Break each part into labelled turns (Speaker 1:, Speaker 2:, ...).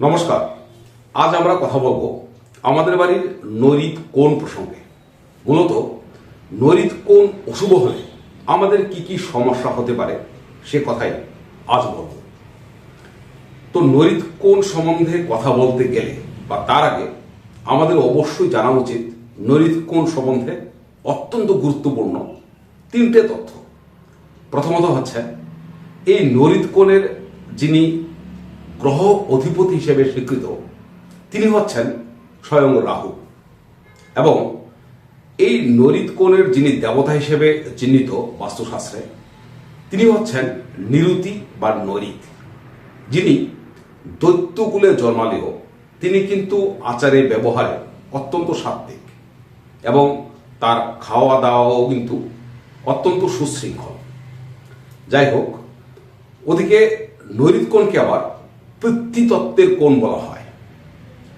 Speaker 1: নমস্কার। আজ আমরা কথা বলব আমাদের বাড়ির নরিত কোন প্রসঙ্গে? মূলত, নরিত কোন অশুভ হলে আমাদের কি কি সমস্যা হতে পারে সে কথাই আজ বলব। তো নরিত কোন সম্বন্ধে কথা বলতে গেলে বা তার আগে আমাদের অবশ্যই জানা উচিত নরিত কোন সম্বন্ধে অত্যন্ত গুরুত্বপূর্ণ তিনটে তথ্য। প্রথমত হচ্ছে, এই নরিত কোণের যিনি গ্রহ অধিপতি হিসেবে স্বীকৃত। তিনি হচ্ছেন স্বয়ং রাহু। এবং এই নরিত কোণের যিনি দেবতা হিসেবে চিহ্নিত বাস্তুশাস্ত্রে, তিনি হচ্ছেন নিরুতি বা নরিত। যিনি দৈত্যকুলে জন্মালেও তিনি কিন্তু আচারে ব্যবহারে অত্যন্ত সাত্ত্বিক এবং তার খাওয়া দাওয়াও কিন্তু অত্যন্ত সুশৃঙ্খল। যাই হোক, ওদিকে নৈরিত কোণকে আবার পৃথ্বীতত্ত্বের কোণ বলা হয়।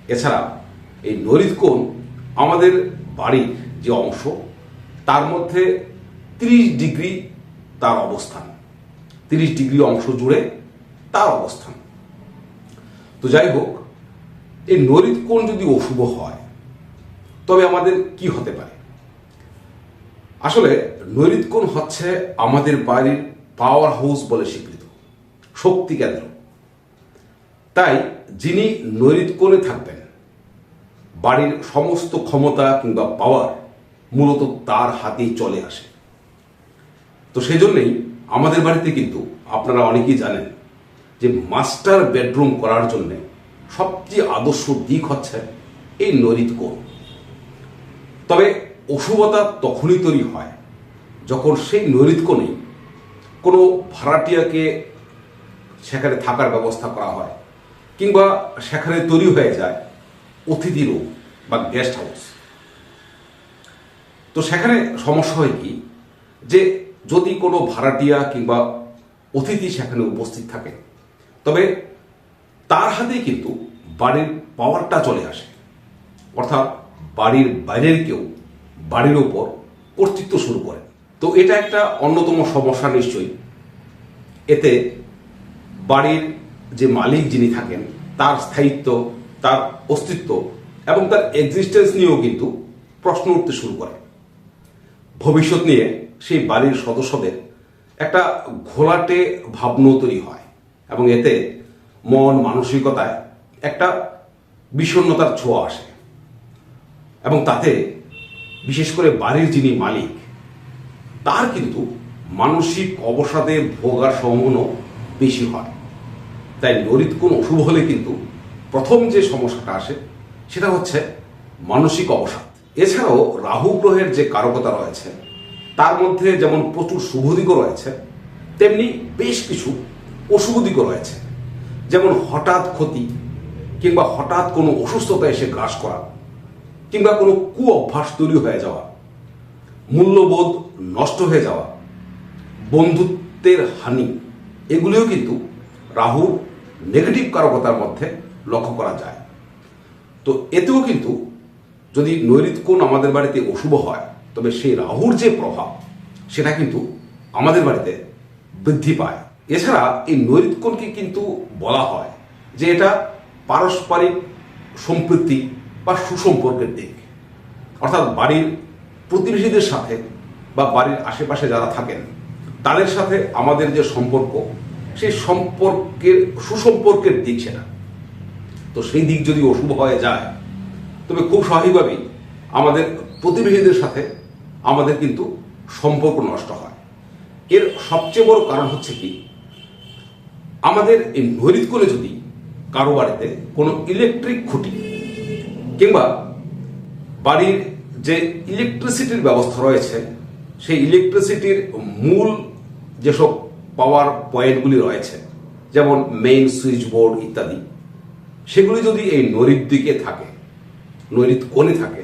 Speaker 1: এছাড়া এই নৈরিত কোণ আমাদের বাড়ির যে অংশ, তার মধ্যে তিরিশ ডিগ্রি তার অবস্থান। তিরিশ ডিগ্রি অংশ জুড়ে তার অবস্থান। তো যাই হোক, এই নৈরিত কোণ যদি অশুভ হয়, তবে আমাদের কি হতে পারে? আসলে নৈরিত কোণ হচ্ছে আমাদের বাড়ির পাওয়ার হাউস বলে স্বীকৃত, শক্তি কেন্দ্র। তাই যিনি নৈরিত কোণে থাকবেন, বাড়ির সমস্ত ক্ষমতা কিংবা পাওয়ার মূলত তার হাতেই চলে আসে। তো সেই জন্যই আমাদের বাড়িতে কিন্তু আপনারা অনেকেই জানেন যে মাস্টার বেডরুম করার জন্য সবচেয়ে আদর্শ দিক হচ্ছে এই নৈরিত কোণ। তবে অশুভতা তখনই তৈরি হয় যখন সেই নৈরিত কোণেই কোনো ভাড়াটিয়াকে সেখানে থাকার ব্যবস্থা করা হয়। কিংবা সেখানে তৈরি হয়ে যায় অতিথি বা গেস্ট হাউস তো সেখানে সমস্যা হয় কি? যে যদি কোনো ভাড়াটিয়া কিংবা অতিথি সেখানে উপস্থিত থাকে, তবে তার হাতেই কিন্তু বাড়ির পাওয়ারটা চলে আসে। অর্থাৎ বাড়ির বাইরের কেউ বাড়ির ওপর কর্তৃত্ব শুরু করে। তো এটা একটা অন্যতম সমস্যা নিশ্চয়ই। এতে বাড়ির যে মালিক যিনি থাকেন, তার স্থায়িত্ব, তার অস্তিত্ব এবং তার এক্সিস্টেন্স নিয়েও কিন্তু প্রশ্ন উঠতে শুরু করে। ভবিষ্যৎ নিয়ে সেই বাড়ির সদস্যদের একটা ঘোলাটে ভাবনা তৈরি হয় এবং এতে মন, মানসিকতায় একটা বিষণ্ণতার ছোঁয়া আসে। এবং তাতে বিশেষ করে বাড়ির যিনি মালিক, তার কিন্তু মানসিক অবসাদে ভোগার সম্ভাবনা বেশি হয়। তাই নরিত কোন অশুভ হলে কিন্তু প্রথম যে সমস্যাটা আসে, সেটা হচ্ছে মানসিক অবসাদ। এছাড়াও রাহু গ্রহের যে কারকতা রয়েছে, তার মধ্যে যেমন প্রচুর শুভ দিকও রয়েছে, তেমনি বেশ কিছু অশুভ দিকও রয়েছে। যেমন হঠাৎ ক্ষতি কিংবা হঠাৎ কোনো অসুস্থতা এসে গ্রাস করা কিংবা কোনো কু অভ্যাস তৈরি হয়ে যাওয়া, মূল্যবোধ নষ্ট হয়ে যাওয়া, বন্ধুত্বের হানি, এগুলিও কিন্তু রাহুর নেগেটিভ কারকতার মধ্যে লক্ষ্য করা যায়। তো এতেও কিন্তু যদি নৈরিত আমাদের বাড়িতে অশুভ হয়, তবে সেই রাহুর যে প্রভাব, সেটা কিন্তু আমাদের বাড়িতে বৃদ্ধি পায়। এছাড়া এই নৈরিত কিন্তু বলা হয় যে এটা পারস্পরিক সম্পৃক্তি বা সুসম্পর্কের দিক। অর্থাৎ বাড়ির প্রতিবেশীদের সাথে বা বাড়ির আশেপাশে যারা থাকেন, তাদের সাথে আমাদের যে সম্পর্ক সেই সম্পর্কের, সুসম্পর্কের দিক সেটা তো সেই দিক যদি অশুভ হয়ে যায়, তবে খুব স্বাভাবিকভাবেই আমাদের প্রতিবেশীদের সাথে আমাদের কিন্তু সম্পর্ক নষ্ট হয়। এর সবচেয়ে বড় কারণ হচ্ছে কি, আমাদের এই নৈরিত করে যদি কারও বাড়িতে কোনো ইলেকট্রিক খুঁটি কিংবা বাড়ির যে ইলেকট্রিসিটির ব্যবস্থা রয়েছে, সেই ইলেকট্রিসিটির মূল যেসব পাওয়ার পয়েন্টগুলি রয়েছে, যেমন মেইন সুইচ বোর্ড ইত্যাদি। সেগুলি যদি এই নৈরিত দিকে থাকে নৈরিত কোণে থাকে,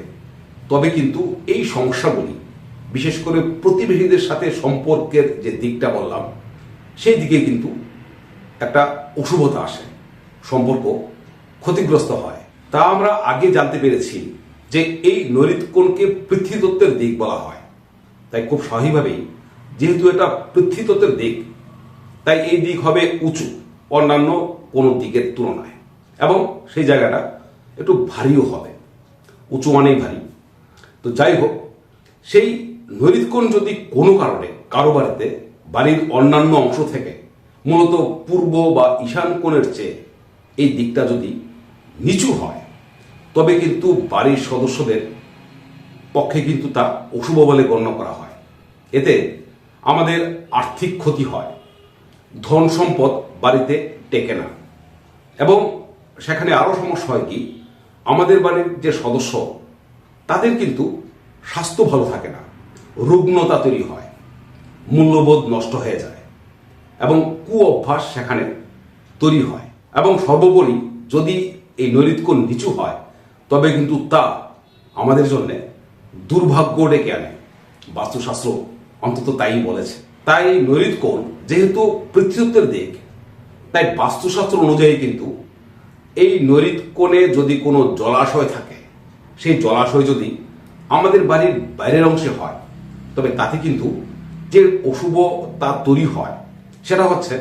Speaker 1: তবে কিন্তু এই সমস্যাগুলি, বিশেষ করে প্রতিবেশীদের সাথে সম্পর্কের যে দিকটা বললাম, সেই দিকে কিন্তু একটা অশুভতা আসে, সম্পর্ক ক্ষতিগ্রস্ত হয়। তা আমরা আগে জানতে পেরেছি যে এই নৈরিত কোণকে পৃথ্বীতত্ত্বের দিক বলা হয়। তাই খুব স্বাভাবিকভাবেই যেহেতু এটা পৃথ্বীতত্ত্বের দিক তাই এই দিক হবে উঁচু, অন্যান্য কোনো দিকের তুলনায়। এবং সেই জায়গাটা একটু ভারীও হবে, উঁচু মানেই ভারী। তো যাই হোক, সেই নৈরিতকোণ যদি কোনো কারণে কারও বাড়িতে বাড়ির অন্যান্য অংশ থেকে মূলত পূর্ব বা ঈশান কোণের চেয়ে এই দিকটা যদি নিচু হয়, তবে কিন্তু বাড়ির সদস্যদের পক্ষে কিন্তু তা অশুভ বলে গণ্য করা হয়। এতে আমাদের আর্থিক ক্ষতি হয় ধন সম্পদ বাড়িতে টেকে না। এবং সেখানে আরও সমস্যা হয় কি, আমাদের বাড়ির যে সদস্য, তাদের কিন্তু স্বাস্থ্য ভালো থাকে না রুগ্নতা তৈরি হয়, মূল্যবোধ নষ্ট হয়ে যায়, এবং কু অভ্যাস সেখানে তৈরি হয়। এবং সর্বোপরি যদি এই নৈরিতকোণ নিচু হয়, তবে কিন্তু তা আমাদের জন্যে দুর্ভাগ্য ডেকে আনে। বাস্তুশাস্ত্র অন্তত তাই বলেছে। তাই নৈরিতকোণ যেহেতু পৃথিবীত্বের দিক তাই বাস্তুশাস্ত্র অনুযায়ী কিন্তু এই নৈরিত কোণে যদি কোনো জলাশয় থাকে, সেই জলাশয় যদি আমাদের বাড়ির বাইরের অংশে হয়, তবে তাতে কিন্তু যে অশুভ তা তৈরি হয়, সেটা হচ্ছে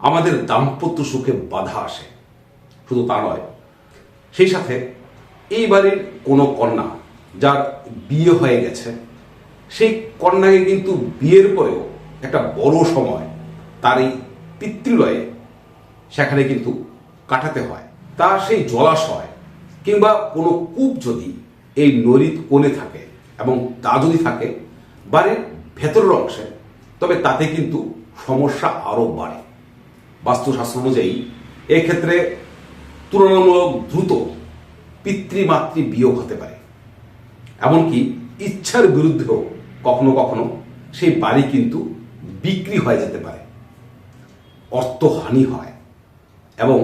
Speaker 1: আমাদের দাম্পত্য সুখে বাধা আসে। শুধু তা নয়, সেই সাথে এই বাড়ির কোনো কন্যা যার বিয়ে হয়ে গেছে, সেই কন্যাকে কিন্তু বিয়ের পরেও একটা বড় সময় তার এই পিতৃলয়ে সেখানে কিন্তু কাটাতে হয়। তা সেই জলাশয় কিংবা কোনো কূপ যদি এই নদীর কোণে থাকে এবং তা যদি থাকে বাড়ির ভেতরের অংশে, তবে তাতে কিন্তু সমস্যা আরও বাড়ে। বাস্তুশাস্ত্র অনুযায়ী এক্ষেত্রে তুলনামূলক দ্রুত পিতৃমাতৃ বিয়োগ হতে পারে। এমনকি ইচ্ছার বিরুদ্ধেও কখনো কখনো সেই বাড়ি কিন্তু বিক্রি হয়ে যেতে পারে। অর্থহানি হয়। এবং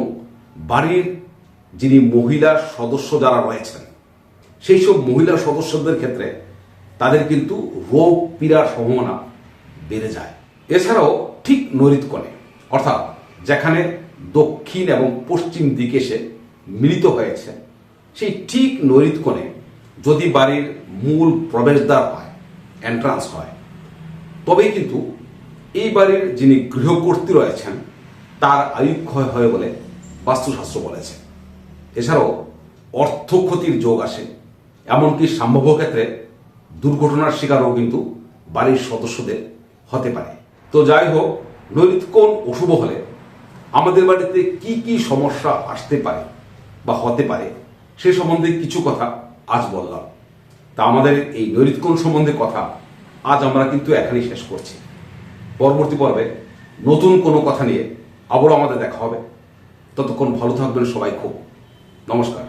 Speaker 1: বাড়ির যিনি মহিলা সদস্য যারা রয়েছেন সেই সব মহিলা সদস্যদের ক্ষেত্রে তাদের কিন্তু রোগ পীড়ার সম্ভাবনা বেড়ে যায়। এছাড়াও ঠিক নৈরিত কোণে অর্থাৎ যেখানে দক্ষিণ এবং পশ্চিম দিকে সে মিলিত হয়েছে, সেই ঠিক নৈরিত কোণে যদি বাড়ির মূল প্রবেশদ্বার হয় এন্ট্রান্স হয়, তবেই কিন্তু এই বাড়ির যিনি গৃহকর্ত্রী রয়েছেন, তার আয়ুক্ষয় হয় বলে বাস্তুশাস্ত্র বলেছে। এছাড়াও অর্থ ক্ষতির যোগ আসে, এমনকি সম্ভাব্য ক্ষেত্রে দুর্ঘটনার শিকারও কিন্তু বাড়ির সদস্যদের হতে পারে। তো যাই হোক নৈরিত কোণ অশুভ হলে আমাদের বাড়িতে কি কি সমস্যা আসতে পারে বা হতে পারে, সে সম্বন্ধে কিছু কথা আজ বললাম। তা আমাদের এই নৈরিত সম্বন্ধে কথা আজ আমরা কিন্তু এখানেই শেষ করছি। পরবর্তী পর্বে নতুন কোনো কথা নিয়ে আবারও আমাদের দেখা হবে। ততক্ষণ ভালো থাকবেন সবাই খুব। নমস্কার।